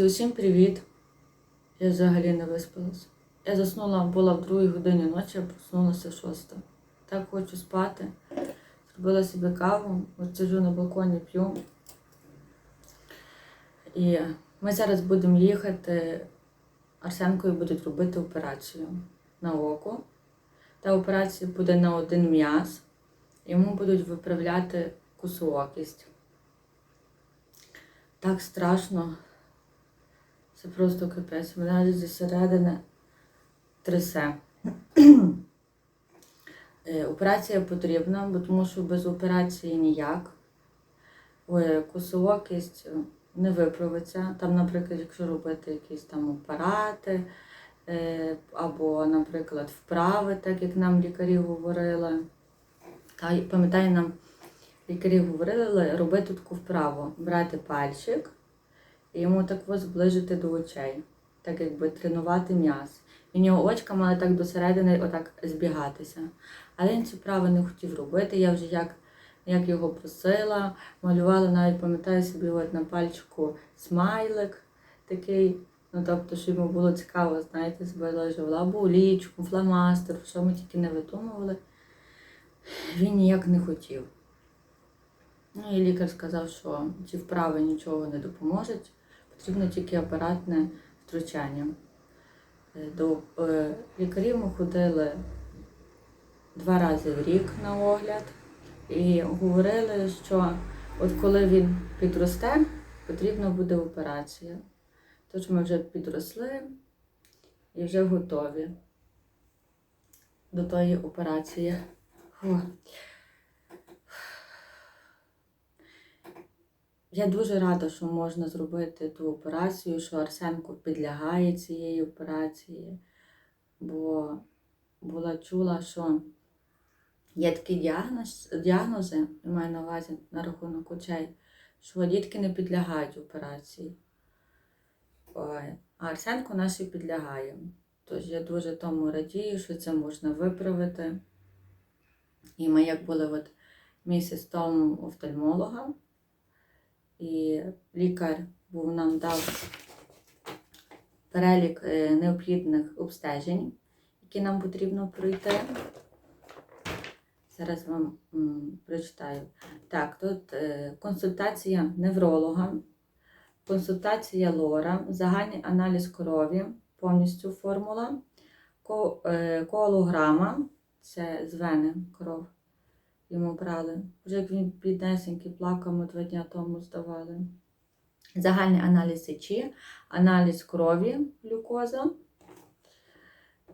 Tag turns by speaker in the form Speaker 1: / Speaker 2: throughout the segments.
Speaker 1: Друзі, усім привіт! Я взагалі не виспалась. Я заснула, була в другій годині ночі, а проснулася в шоста. Так хочу спати. Зробила собі каву, от сиджу на балконі, п'ю. І ми зараз будемо їхати. Арсенкою будуть робити операцію на око. Та операція буде на один м'яз. Йому будуть виправляти косоокість. Так страшно. Це просто капець. Мене зі трясе. Е, Операція потрібна, бо тому що без операції ніяк. Ой, Косоокість е, не виправиться. Там, наприклад, якщо робити якісь там апарати, е, або, наприклад, вправи, так як нам лікарі говорили. Та пам'ятаю, нам лікарі говорили робити таку вправу, брати пальчик і йому так зближити до очей, так якби тренувати м'яз. І в нього очка мали так до середини отак збігатися. Але він цю вправу не хотів робити. Я вже як, як його просила, малювала, навіть пам'ятаю собі от на пальчику смайлик такий. Ну, тобто, щоб йому було цікаво, знаєте, збережувала або олічку, фломастер, що ми тільки не видумували. Він ніяк не хотів. Ну і лікар сказав, що ці вправи нічого не допоможуть, потрібно тільки апаратне втручання. Е, До е, лікарів ми ходили два рази в рік на огляд і говорили, що от коли він підросте, потрібна буде операція. Тож ми вже підросли і вже готові до тої операції. Фу. Я дуже рада, що можна зробити ту операцію, що Арсенко підлягає цієї операції, бо була чула, що є такі діагноз, діагнози, я маю на увазі на рахунок очей, що дітки не підлягають операції. А Арсенко нашій підлягає. Тож я дуже тому радію, що це можна виправити. І ми як були от місяць тому у офтальмолога, і лікар був нам дав перелік е, необхідних обстежень, які нам потрібно пройти. Зараз вам прочитаю. Так, тут е, консультація невролога, консультація лора, загальний аналіз крові, повністю формула, е, коалограма, це з вени кров йому брали. Вже як він біднесенький плакав, ми два дня тому здавали. Загальний аналіз сечі, аналіз крові, глюкоза.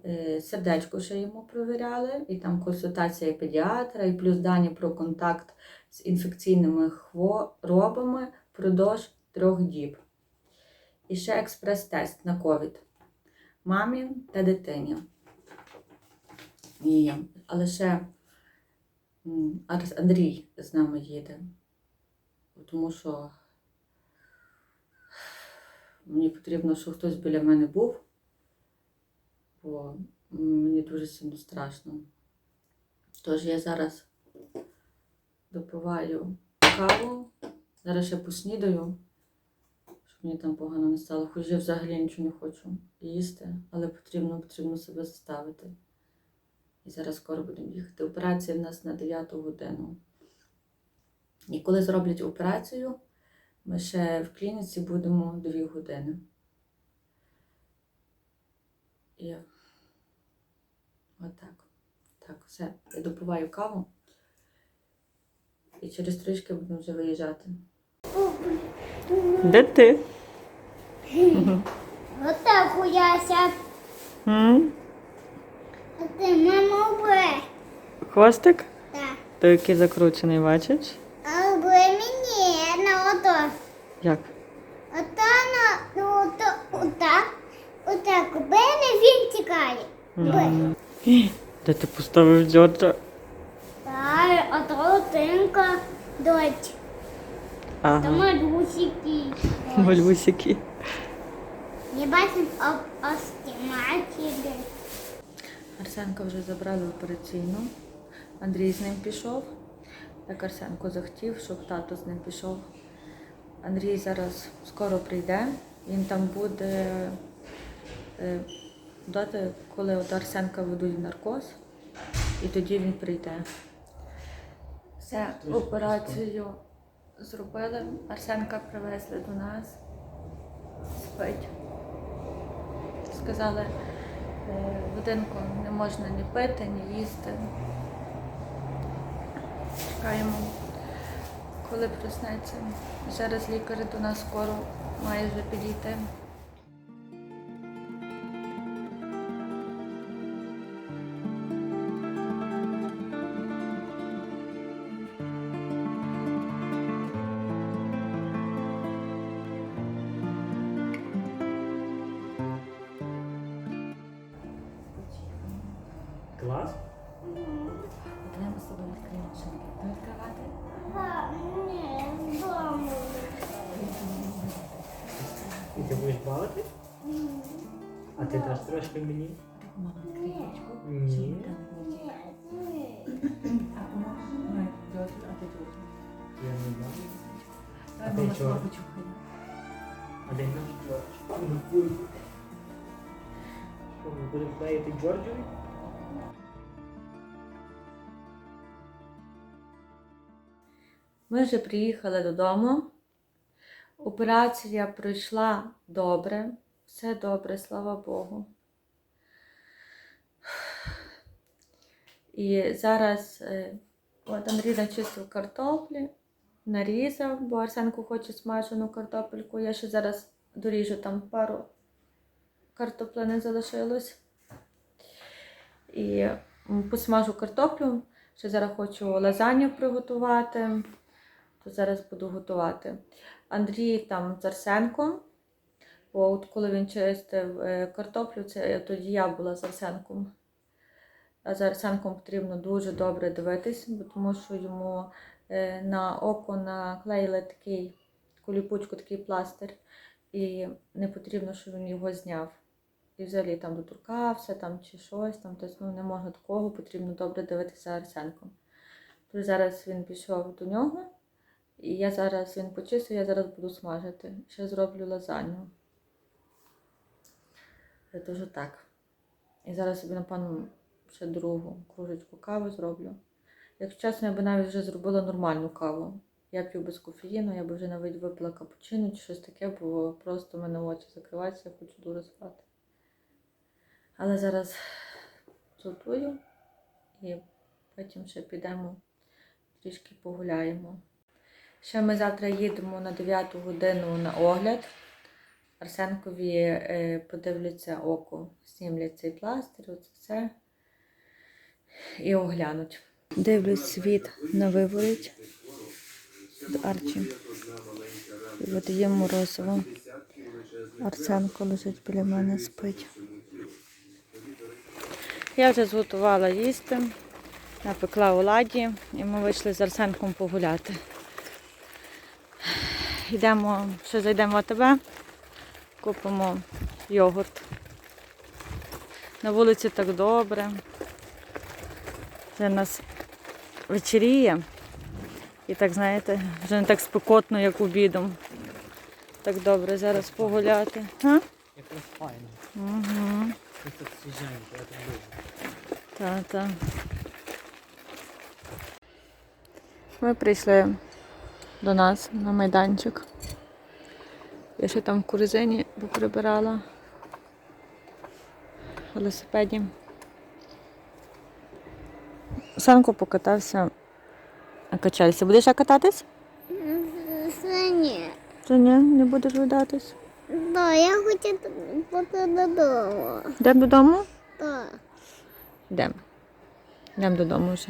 Speaker 1: Е, Сердечко ще йому провіряли, і там консультація педіатра, і плюс дані про контакт з інфекційними хворобами впродовж трьох діб. І ще експрес-тест на ковід мамі та дитині. І, але ще Андрій з нами їде, тому що мені потрібно, щоб хтось біля мене був, бо мені дуже сильно страшно. Тож я зараз допиваю каву, зараз ще поснідаю, щоб мені там погано не стало. Хоч я взагалі нічого не хочу їсти, але потрібно, потрібно себе заставити. І зараз скоро будемо їхати. Операція в нас на 9 годину. І коли зроблять операцію, ми ще в клініці будемо 2 години. І отак. Так, все. Я допиваю каву. І через трішки будемо вже виїжджати.
Speaker 2: Де ти?
Speaker 3: Отак хуяся,
Speaker 2: М?
Speaker 3: а ти мама вбе.
Speaker 2: Хвостик?
Speaker 3: Так.
Speaker 2: Той, який закручений, бачиш?
Speaker 3: А вбе мені на ото.
Speaker 2: Як?
Speaker 3: Ота на ну, ото, отак. Отак. Вбе не він тікає.
Speaker 2: Гі, Де ти поставив Джорджа?
Speaker 3: Так, а то тинка дочь.
Speaker 2: Ага,
Speaker 3: малюсики.
Speaker 2: малюсики.
Speaker 3: Не бачимо остіматіли.
Speaker 1: Арсенка вже забрали в операційну. Андрій з ним пішов. Як Арсенко захотів, щоб тато з ним пішов. Андрій зараз скоро прийде. Він там буде е, доти, коли от Арсенка ведуть в наркоз, і тоді він прийде. Все, операцію зробили. Арсенка привезли до нас. Спить. Сказали, е, будинку не можна ні пити, ні їсти. Чекаємо, коли проснеться. Зараз лікар до нас скоро має вже підійти.
Speaker 4: Клас?
Speaker 1: З собою відкриємо шинки. Ти відкривати?
Speaker 3: Ні, вдома.
Speaker 4: І ти будеш бавити? А ти даш трошки мені?
Speaker 1: Так, Мама відкриє.
Speaker 4: Ні.
Speaker 3: Ні.
Speaker 1: А ти тут.
Speaker 4: Я не бавлю.
Speaker 1: Давай,
Speaker 4: ти
Speaker 1: мама,
Speaker 4: чого?
Speaker 1: тебе почухає.
Speaker 4: А де наш Джордж? Що, ми будемо клеїти Джорджові?
Speaker 1: Ми вже приїхали додому. Операція пройшла добре, все добре, слава Богу. І зараз е, от Андрій начистив картоплі, нарізав, бо Арсенку хоче смажену картопельку. Я ще зараз доріжу там пару картоплини залишилось. І посмажу картоплю. Ще зараз хочу лазанью приготувати, то зараз буду готувати. Андрій там з Арсенком, бо от коли він чистив е, картоплю, це тоді я була з Арсенком. А за Арсенком потрібно дуже добре дивитись, бо тому що йому е, на око наклеїли такий таку такий пластир, і не потрібно, щоб він його зняв. І взагалі там доторкався там, чи щось там, тобто ну, не можна такого, потрібно добре дивитися Арсенком. То зараз він пішов до нього, і я зараз він почистив, я зараз буду смажити. Ще зроблю лазанью. Дуже так. І зараз собі, напевно, ще другу кружечку кави зроблю. Якщо чесно, я би навіть вже зробила нормальну каву. Я п'ю без кофеїну, я би вже навіть випила капучино чи щось таке, бо просто в мене очі закриваються, я хочу дуже спати. Але зараз готую і потім ще підемо трішки погуляємо. Ще ми завтра їдемо на 9 годину на огляд. Арсенкові е, подивляться око, знімлять цей пластир, оце все. І оглянуть. Дивлюсь світ на виворіть з Арчі. І от є морозиво. Арсенко лежить біля мене, спить. Я вже зготувала їсти, напекла оладі, і ми вийшли з Арсенком погуляти. Йдемо, ще зайдемо в АТБ, купимо йогурт. На вулиці так добре. Вже в нас вечеріє. І так, знаєте, вже не так спекотно, як обідом. Так добре зараз погуляти. А?
Speaker 4: Якраз файно.
Speaker 1: Угу.
Speaker 4: Ось тут свіженько, я так люблю.
Speaker 1: Та-та. Ми прийшли до нас на майданчик. Я ще там в корзині поприбирала. Велосипеді. Санко покатався на качельці. Будеш ще кататись?
Speaker 3: Це ні.
Speaker 1: Та ні, не будеш видатись.
Speaker 3: Да, я хочу бути додому.
Speaker 1: Йдемо додому?
Speaker 3: Так.
Speaker 1: Йдемо. Йдемо додому вже.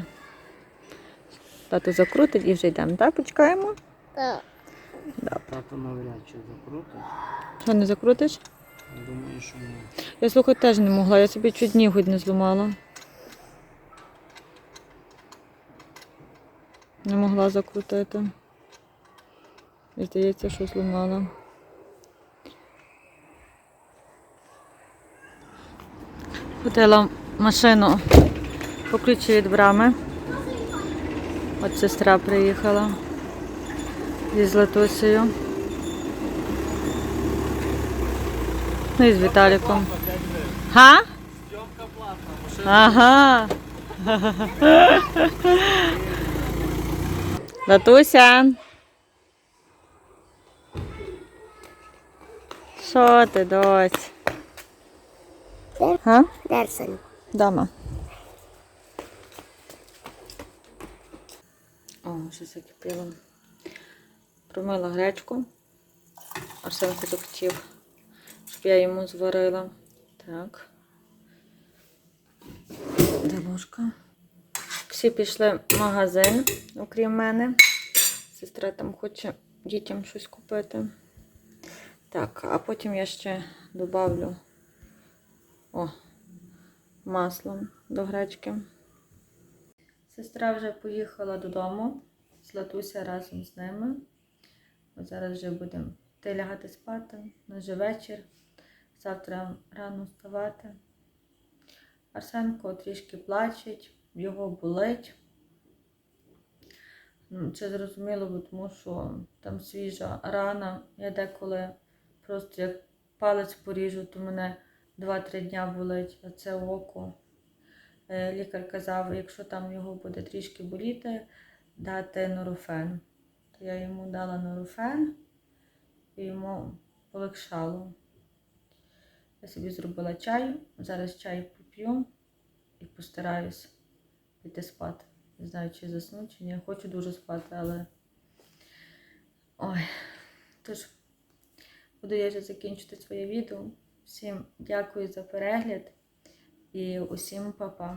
Speaker 1: Тато закрутить і вже йдемо. Так, почекаємо?
Speaker 3: Так.
Speaker 4: Тато навряд чи закрутить.
Speaker 1: Що не закрутиш?
Speaker 4: Думаю, що ні.
Speaker 1: Я слухай теж не могла, я собі чуть нігодь не зламала. Не могла закрутити. І здається, що зламала. Ходила в машину по ключі від брами. От сестра приїхала зі Златусею. Ну і з Віталіком. Га? Ага. Татуся. Що ти, дось? Га?
Speaker 3: Дерсон.
Speaker 1: О, вже закипіло. Промила гречку. Арсенко захотів, щоб я йому зварила. Так. Де ложка? Всі пішли в магазин, окрім мене. Сестра там хоче дітям щось купити. Так, а потім я ще добавлю о, маслом до гречки. Сестра вже поїхала додому, Златуся разом з ними. От зараз вже будемо йти лягати спати, на вже вечір. Завтра рано вставати. Арсенко трішки плачеть, його болить. Ну, Це зрозуміло, тому що там свіжа рана. Я деколи просто як палець поріжу, то мене 2-3 дня болить, а це око. Е, Лікар казав, якщо там його буде трішки боліти, дати норофен. То я йому дала норофен і йому полегшало. Я собі зробила чай, зараз чай поп'ю і постараюсь піти спати. Не знаю, чи засну, чи ні. Хочу дуже спати, але. Ой. Тож, буду я вже закінчити своє відео. Всім дякую за перегляд і усім па-па.